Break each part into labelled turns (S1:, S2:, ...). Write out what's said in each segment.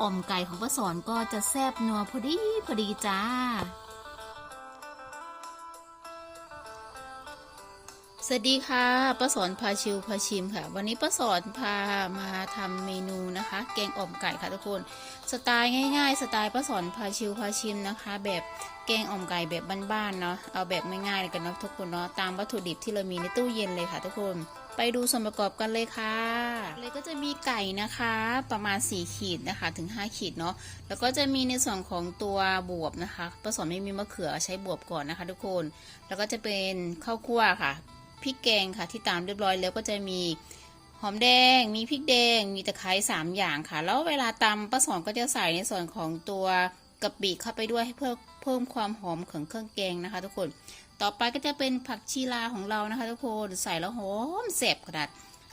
S1: อ่อมไก่ของป้าสอนก็จะแซบนัวพอดีพอดีจ้า สวัสดีค่ะป้าสอนพาชิวพาชิมค่ะ วันนี้ป้าสอนพามาทำเมนูนะคะ แกงอ่อมไก่ค่ะทุกคน สไตล์ง่าย ๆ สไตล์ป้าสอนพาชิวพาชิมนะคะ แบบแกงอ่อมไก่แบบบ้านๆเนาะ เอาแบบง่ายๆเลยกันนะทุกคนเนาะ ตามวัตถุดิบที่เรามีในตู้เย็นเลยค่ะทุกคน ไปดูส่วนประกอบกันเลยค่ะ เลยก็จะมีไก่นะคะประมาณ 4 ขีดนะคะถึง 5 ขีดเนาะ แล้วก็จะมีในส่วนของตัวบวบนะคะป้าสอนไม่มีมะเขือใช้บวบก่อนนะคะ ทุกคน แล้วก็จะเป็นข้าวคั่วค่ะ พริกแกงค่ะที่ตามเรียบร้อยแล้วก็จะมีหอมแดง มีพริกแดง มีตะไคร้สามอย่างค่ะ แล้วเวลาตำป้าสอนก็จะใส่ในส่วนของตัวกะปิเข้าไปด้วยให้เพิ่มเพิ่มความหอมของเครื่องแกงนะคะ ทุกคน ต่อไปก็จะเป็นผักชีลาของเรานะคะ ทุกคนใส่แล้วหอมแสบขนาด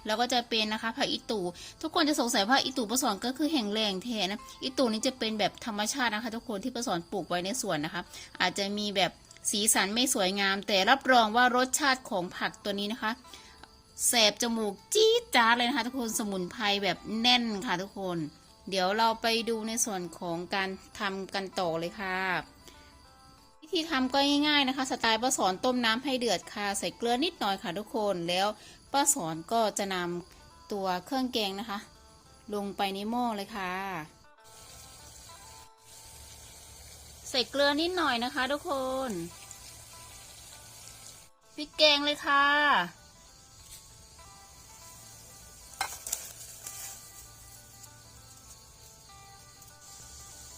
S1: แล้วก็จะเป็นนะคะผักอีตูทุกคนจะสงสัยว่าอีตูป้าสอนก็คือแห่งแรงแทนนะอีตูนี้จะเป็นแบบธรรมชาตินะคะ ทุกคนที่ป้าสอนปลูกไว้ในสวนนะคะ อาจจะมีแบบสีสันไม่สวยงาม แต่รับรองว่ารสชาติของผักตัวนี้นะคะแสบจมูกจี๊ดจ้าเลยนะคะทุกคนสมุนไพรแบบแน่นค่ะทุกคน เดี๋ยวเราไปดูในส่วนของการทำกันต่อเลยค่ะ ธีทำก็ง่ายๆนะคะ สไตล์ป้าสอนต้มน้ำให้เดือดค่ะ ใส่เกลือนิดหน่อยค่ะทุกคนแล้วป้าสอนก็จะนำตัวเครื่องแกงนะคะ ลงไปในหม้อเลยค่ะ ใส่เกลือนิดหน่อยนะคะ ทุกคนพริกแกงเลยค่ะ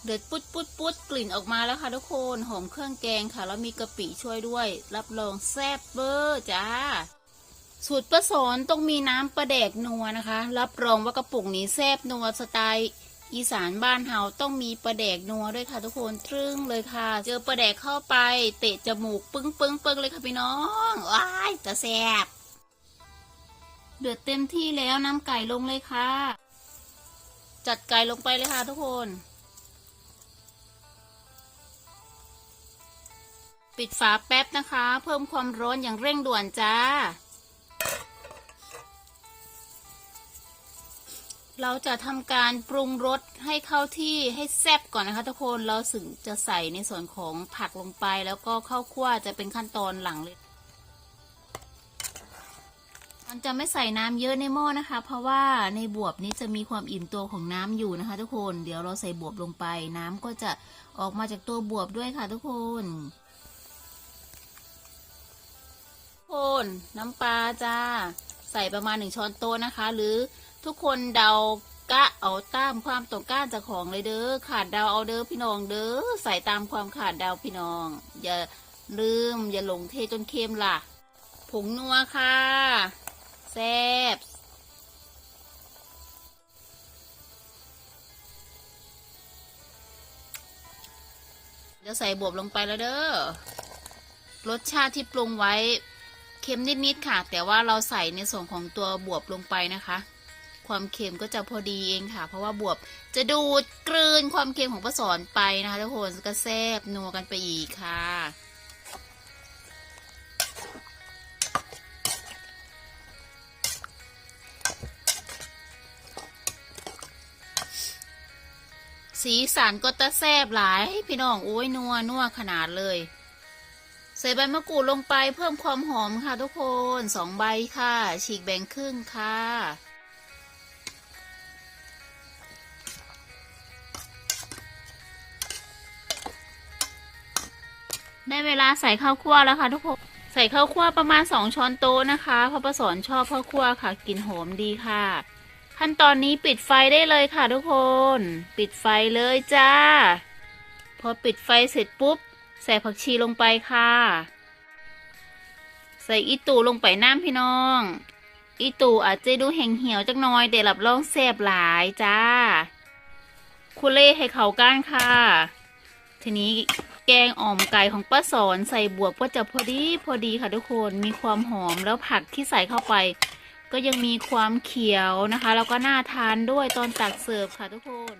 S1: เดือดปุ๊ดปุ๊ดปุ๊ดกลิ่นออกมาแล้วค่ะทุกคนหอมเครื่องแกงค่ะ แล้วมีกะปิช่วยด้วย รับรองแซ่บเบอร์จ้า สูตรป้าสอนต้องมีน้ำปลาแดกนัวนะคะ รับรองว่ากระปุกนี้แซ่บนัวสไตล์อีสานบ้านเฮาต้องมีปลาแดกนัวด้วยค่ะทุกคนตรึ้งเลยค่ะ เจอปลาแดกเข้าไป เตะจมูกปึ้งปึ้งปึ้งเลยค่ะพี่น้องว้ายแต่แซ่บเดือดเต็มที่แล้วน้ำไก่ลงเลยค่ะ จัดไก่ลงไปเลยค่ะทุกคน ปิดฝาแป๊บนะคะ เพิ่มความร้อนอย่างเร่งด่วนจ้า เราจะทำการปรุงรสให้เข้าที่ให้แซ่บก่อนนะคะทุกคนเราถึงจะใส่ในส่วนของผักลงไป แล้วก็ข้าวคั่วจะเป็นขั้นตอนหลังเลยมันจะไม่ใส่น้ำเยอะในหม้อนะคะ เพราะว่าในบวบนี้จะมีความอิ่มตัวของน้ำอยู่นะคะ ทุกคน เดี๋ยวเราใส่บวบลงไป น้ำก็จะออกมาจากตัวบวบด้วยค่ะ ทุกคน คนน้ำปลาจ้า ใส่ประมาณหนึ่งช้อนโต๊ะนะคะ หรือทุกคนเดากะเอาตามความต้องการจากของเลยเด้อขาดเดาเอาเด้อพี่น้องเด้อใส่ตามความขาดเดาพี่น้อง อย่าลืมอย่าหลงเทจนเค็มล่ะ ผงนัวค่ะแซ่บเดี๋ยวใส่บวบลงไปแล้วเด้อรสชาติที่ปรุงไว้ เค็มนิดๆค่ะ แต่ว่าเราใส่ในส่วนของตัวบวบลงไปนะคะ ความเค็มก็จะพอดีเองค่ะ เพราะว่าบวบจะดูดกลืนความเค็มของป้าสอนไปนะคะทุกคนก็แซบนัวกันไปอีกค่ะสีสันก็จะแซบหลายพี่น้องโอ้ยนัวนัวขนาดเลย ส่ใบมะกรูดลงไปเพิ่มความหอมค่ะทุกคนสองใบค่ะ ฉีกแบ่งครึ่งค่ะ ได้เวลาใส่ข้าวคั่วแล้วค่ะทุกคน ใส่ข้าวคั่วประมาณสองช้อนโต๊ะนะคะเพราะป้าสอนชอบข้าวคั่วค่ะกลิ่นหอมดีค่ะ ขั้นตอนนี้ปิดไฟได้เลยค่ะทุกคน ปิดไฟเลยจ้า พอปิดไฟเสร็จปุ๊บ ใส่ผักชีลงไปค่ะ ใส่อีตูลงไปน้ำพี่น้อง อีตูอาจจะดูแห้งเหี่ยวจักหน้อยแต่รับรองแซ่บหลายจ้า คุเล่ให้เขาก้านค่ะ ทีนี้แกงอ่อมไก่ของป้าสอนใส่บวบก็จะพอดีพอดีค่ะทุกคนมีความหอมแล้วผักที่ใส่เข้าไป ก็ยังมีความเขียวนะคะ แล้วก็น่าทานด้วยตอนตักเสิร์ฟค่ะทุกคน